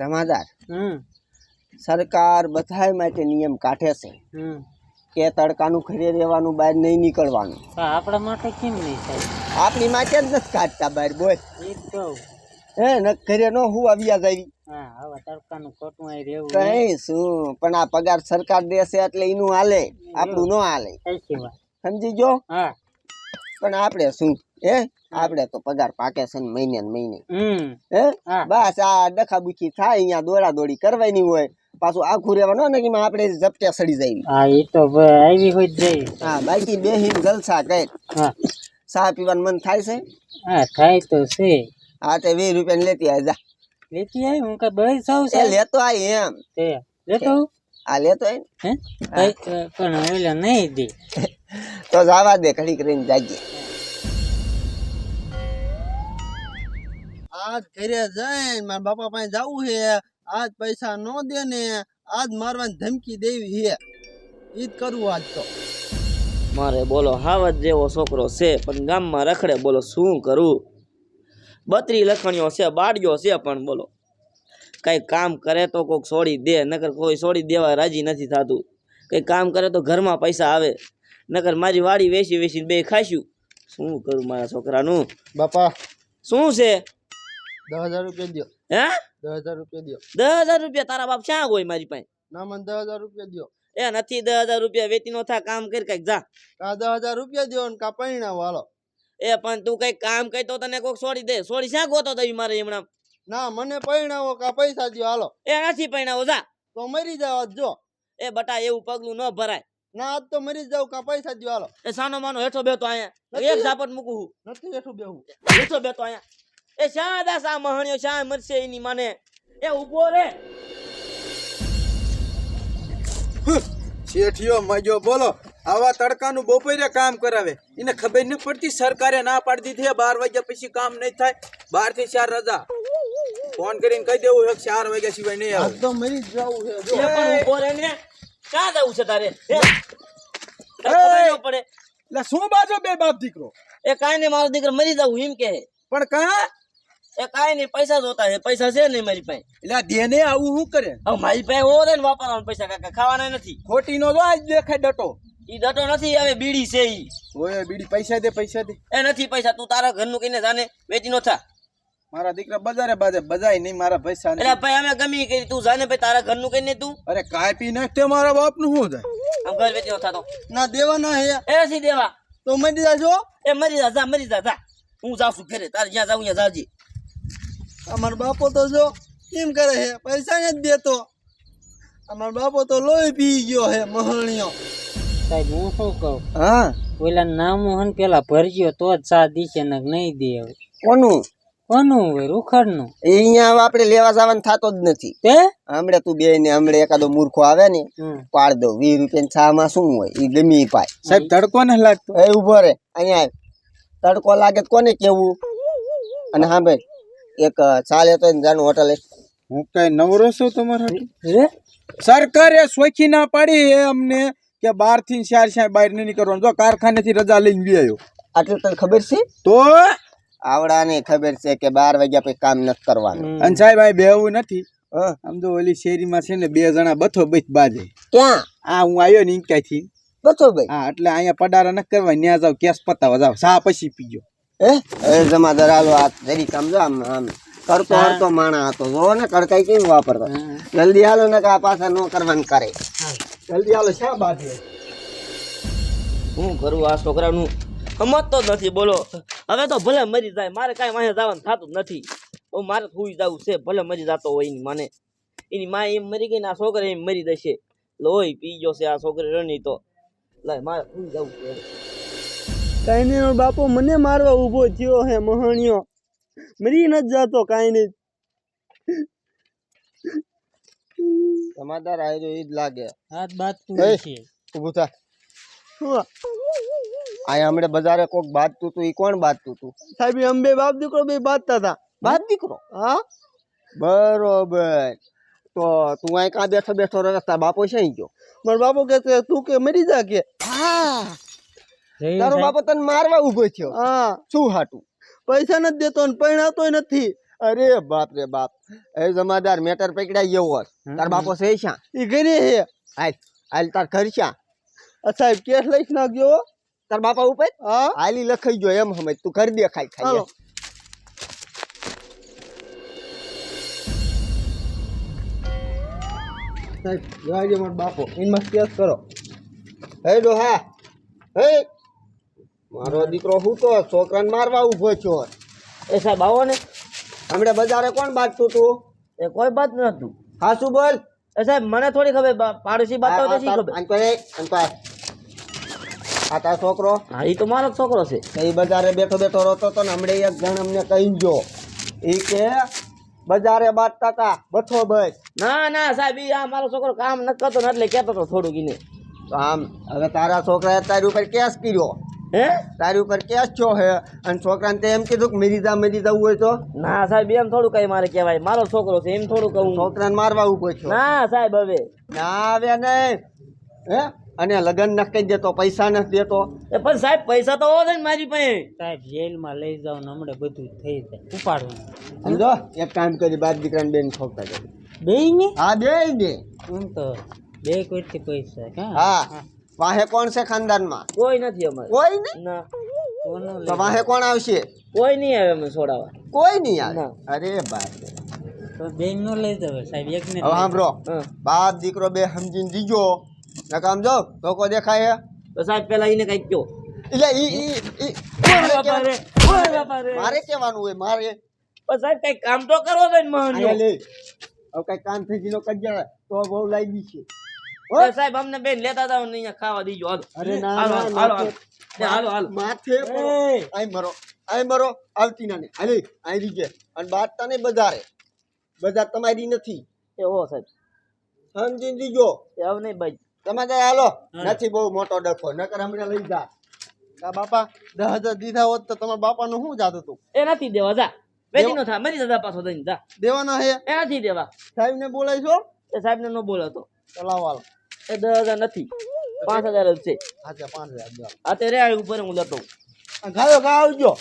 જમાદાર સરકાર બધા માટે નિયમ કાઢે છે. કે તડકાનું ઘરે રહેવાનું બહાર નહીં નીકળવાનું. આપણા માટે કેમ નહીં થાય? આપણી માટે જ નથી કાઢતા બહાર બોલ. હે ન ઘરે નો હું આવ્યા કઈ શું પણ આ પગાર સરકાર દેશે એટલે એનું હાલે. આપણું ન હાલે. સમજી ગયો? પણ આપણે શું હે? આપડે તો પગાર પાકે છે ને મહિને મહિને. હે? બસ આ ડખાબુખી થાય અહીંયા દોડા દોડી કરવાની હોય પાછું આખું રહેવાનું ને કે આપણે ઝપટે સડી જાય હા એ તો આવી હોય જઈ હા બાકી બેહીન જલસા કઈ હા. ચા પીવાનું મન થાય છે? હા થાય તો છે. હા તે વીસ રૂપિયા લેતી આવી જા. લેતી આવી હું કઈ બળી સૌ છે લેતો આય એમ. લેતો આ લેતો આય હે? પણ ઓલા નહીં દે. તો જવા દે ઘડી કરીને જાગીએ. આજ ઘરે જઈને મારા બાપા પાસે જવું છે. આજ પૈસા ન દે ને આજ મારવાની ધમકી દેવી છે. એ જ કરવું આજ તો. મારે બોલો હાવત જેવો છોકરો છે પણ ગામમાં રખડે બોલો શું કરું? બત્રી લખણીઓ છે બાળ્યો છે પણ બોલો. કંઈ કામ કરે તો કોઈક છોડી દે નકર કોઈ છોડી દેવા રાજી નથી થતું. કંઈ કામ કરે તો ઘરમાં પૈસા આવે. નકર મારી વાડી વેચી વેચીને બે ખાઈશું. શું કરું મારા છોકરાનું? બાપા. શું છે? દસ હજાર રૂપિયા દો હે? દસ હજાર રૂપિયા દો દસ હજાર રૂપિયા તારા બાપ ક્યાં હોય મારી પાસે? ના મને દસ હજાર રૂપિયા દો એ નથી દસ હજાર રૂપિયા વેચી નો થા કામ કરી કંઈક જા. કા દસ હજાર રૂપિયા દો ને કા પૈણા વાળો એ પણ તું કામ તને કોક છોડી દે. છોડી ક્યાં ગોતો તઈ મારે હમણાં? ના મને પૈણાવો કા પૈસા દો હાલો. એ નથી પૈણાવો જા. તો મરી જાવ જો. એ બટા એવું પગલું ન ભરાય. ના આજ તો મરી જાવ કા પૈસા દો હાલો. એ સાનો માનો હેઠો બેઠો અહીંયા એક ઝાપટ મૂકું હું. નથી હેઠો બેહું. હેઠો બેઠો અહીંયા એ શા દાસ આ મહણિયો શા મરશે એની માને? એ ઊભો રે. શેઠિયો મજો બોલો આવા તડકાનું બપોરે કામ કરાવે. એને ખબર ન પડતી સરકારે ના પાડી દીધી છે બાર વાગ્યા પછી કામ નહીં થાય. બારથી ચાર રજા. ફોન કરીને કહી દેવું છે ચાર વાગ્યા સિવાય નહીં આવે. તો મરી જવું છે જો. પણ ઊભો રે ને. ક્યાં જવું છે તારે? પડે. એટલે શું બાજો બે બાપ દીકરો? એ કાંઈ નહીં મારો દીકરો મરી જવું એમ કે. પણ કા? એ કાંઈ નહીં પૈસા જોતા છે પૈસા છે નહીં મારી પાસે. એટલે દેને આવું શું કરે? હવે મારી પાસે હો ને વાપરવાના પૈસા કાકા ખાવાના નથી. ખોટી નો જો આજ દેખાય ડટો. ઈ ડટો નથી હવે બીડી છે ઈ. ઓય બીડી પૈસા દે પૈસા દે. એ નથી પૈસા તું તારા ઘરનું કહીને જાને વેચી નો થા મારા દીકરા બજારે બાજે બજાય નહીં મારા પૈસા એટલે ભાઈ અમે ગમી કરી તું જાને ભાઈ તારા ઘરનું કહીને તું. અરે કાપી નાખ તે મારા બાપનું શું થાય? આમ ઘર વેચી નો થાતો ના દેવા ના હે. એ નથી દેવા. તો મરી જાજો. એ મરી જા જા મરી જા જા. હું જાઉં છું ઘરે તારે જ્યાં જાઉં ત્યાં જાજે. અમાર બાપો તો જો કેમ કરે છે? પૈસા નથી દેતો. અમાર બાપો તો લોહી પી ગયો હે મહણિયો સાહેબ હું શું કહું? હા. ઓલા નામું હન પેલા ભરજ્યો તો જ સા દીશે ને નહીં દે હવે. કોનું? કોનું હોય રૂખડનું? એ અહીંયા હવે આપણે લેવા જવાનું થતો જ નથી. તે? હમણે તું બે ને હમણે એકાદો મૂર્ખો આવે ને પાડ દો વીસ રૂપિયા છામાં શું હોય? એ ગમી પાય. સાહેબ તડકો ને લાગતો. એ ઊભો રે. અહીંયા તડકો લાગે તો કોને કેવું અને હા ભાઈ એક ચાલે તો જાનું હોટલે હું કઈ નવરો છું તમારા સરકારે સોખી ના પાડી એ અમને કે બારથી ચાર ચાર બહાર નહીં નીકળવાનું. જો કારખાને થી રજા લઈને બી આવ્યો આટલું તને ખબર છે? તો? આવડાને ખબર છે કે બાર વાગ્યા પછી કામ નથી કરવાનું. અને સાહેબ આ બેવું નથી. આમ તો ઓલી શેરીમાં છે ને બે જણા બથો બચ બાજે. ક્યાં? આ હું આવ્યો ને ઇંકાથી બથો ભાઈ હા એટલે અહીંયા પડારા ન કરવા. ન્યા જાવ કેસ પતાવા જાવ. સા પછી પીજો. હે? એ જમાદાર હાલો આ જરી સમજો આમ આમ. કરતો હરતો માણા હતો. જો ને કડકાઈ કેમ વાપરતો? જલ્દી હાલો ને કે આ પાછા નો કરવાનું કરે. જલ્દી હાલો શા બાજુ? હું કરું આ છોકરાનું? સમજતો જ નથી બોલો. હવે તો ભલે મરી જાય મારે કાંઈ વાંહે જવાનું થતું નથી. હું મારે સુઈ જવું છે ભલે મરી જતો હોય એની માને. એની માં એમ મરી ગઈ ને આ છોકરા એમ મરી જશે. લોહી પી ગયો છે આ છોકરી રણી તો. લાય મારે સુઈ જવું છે. કઈ નહીં બાપો મને મારવા ઊભો થયો હે મહણિયો. મરી ન જાતો કાંઈ નહીં. આવી આવ્યો એ જ લાગે. હાથ બાત તું છે ઊભું થા. આય હમણે બજારે કોક બાંધતું તું ઈ કોણ બાંધતું તું? સાહેબ અંબે બાપ દીકરો બે બાંધતા હતા. બાદ દીકરો? હા? બરોબર. તો તું અહીં કાં બેઠો બેઠો રસ્તા બાપો છે ગયો? મારો બાપો કે તું કે મરી જા કે? હા. તારો બાપો તને મારવા ઊભો થયો. હા. શું હાટું? પૈસા નથી દેતો ને પરણાવતો નથી. અરે બાપ રે બાપ. એ જમાદાર મેટર પકડાઈ ગયો હોત. તાર બાપો છે શા એ ઘરે હે હાલ હાલ તાર ઘર શા આ સાહેબ કેસ લખી નાખજો. હો. તાર બાપા ઉપર? હા. હાલી લખાઈ ગયો એમ સમજ તું કરી દે ખાઈ ખાઈ. સાહેબ જોવાજો મારો બાપો. એમાં કેસ કરો. હે ડોહા હે? મારો દીકરો હું તો છોકરાને મારવા ઊભો છો. એ સાહેબ આવો ને. હમણાં બજારે કોણ બાંધતું તું એ કોઈ બાત નતું હાસુ બોલ? એ સાહેબ મને થોડી ખબર પાડોશી બાત તો શી ખબર. આ તારો છોકરો? હા એ તો મારો છોકરો છે. એ બજારે બેઠો બેઠો રોતો તો ને હમણાં એક જણ અમને કહી જો. એ કે બજારે બાંધતા હતા બથો બસ. ના ના સાહેબ એ આ મારો છોકરો કામ ન કરતો ને એટલે કહેતો હતો થોડુંક ઈને. આમ હવે તારા છોકરાએ તારી ઉપર કેસ કર્યો. હે? તારી ઉપર કેસ છો હે? અને છોકરાને તે એમ કીધું કે મેરી જા મેરી જવું હોય તો ના સાહેબ એમ થોડું કઈ મારે કહેવાય. મારો છોકરો છે એમ થોડું કહું. છોકરાને મારવા ઊભો છો. ના સાહેબ હવે. ના આવે નહીં. હે? અને લગન ન કહી દેતો પૈસા નથી દેતો. એ પણ સાહેબ પૈસા તો હોય ને મારી પાસે. સાહેબ જેલમાં લઈ જાવ ને હમણાં બધું થઈ જાય. ઉપાડવું સમજો? એક કામ કરી બાપ દીકરાને બેન છોકરા જાય બે ને હા બે દે એમ તો બે કોઈથી પૈસા હા. હા. વાહે કોણ છે ખાનદાનમાં? કોઈ નથી અમારે. કોઈ નહીં ના. તો વાહે કોણ આવશે? કોઈ નહીં આવે અમે છોડાવવા. કોઈ નહીં આવે? અરે બાપ તો બેન નો લઈ જાવ સાહેબ એક ને હવે સાંભળો. બાપ દીકરો બે સમજીને દીજો નકામ જો લોકો દેખાય તો સાહેબ પેલા એને કયો એટલે ઈ. મારે કહેવાનું હોય મારે. સાહેબ કંઈક કામ તો જોઈએ ને. હવે કઈ કામ થઈ ગયો કજ્યા તો બહુ લાગી છે. સાહેબ અમને બેન લેતા ને અહીંયા ખાવા દીજો. હાલો. અરે ના હાલો હાલો હાલો. ને હાલો માથે આય મરો આય મરો આવતી ના ને હાલી આય રીજે. અને બાટતા તને બજારે. બજાર તમારી નથી. એ ઓ સાહેબ. સમજી દીજો. હવે નહીં ભાઈ. તમે તો હાલો? નથી બહુ મોટો ડખો. નકર હમણાં લઈ જા. કા બાપા દસ હજાર દીધા હોત તો તમારા બાપાનું શું જાતું હતું? એ નથી દેવા જા. વેચી નો થા મરી દાદા પાછો દઈને જા. દેવાના હે? એ નથી દેવા. સાહેબ ને બોલાય છો એ સાહેબ ને ન બોલાતો ચલાવ હાલો. એ દસ હજાર નથી. પાંચ હજાર જ છે. અત્યારે ઉપર હું લેતો ગાયો ગા આવજો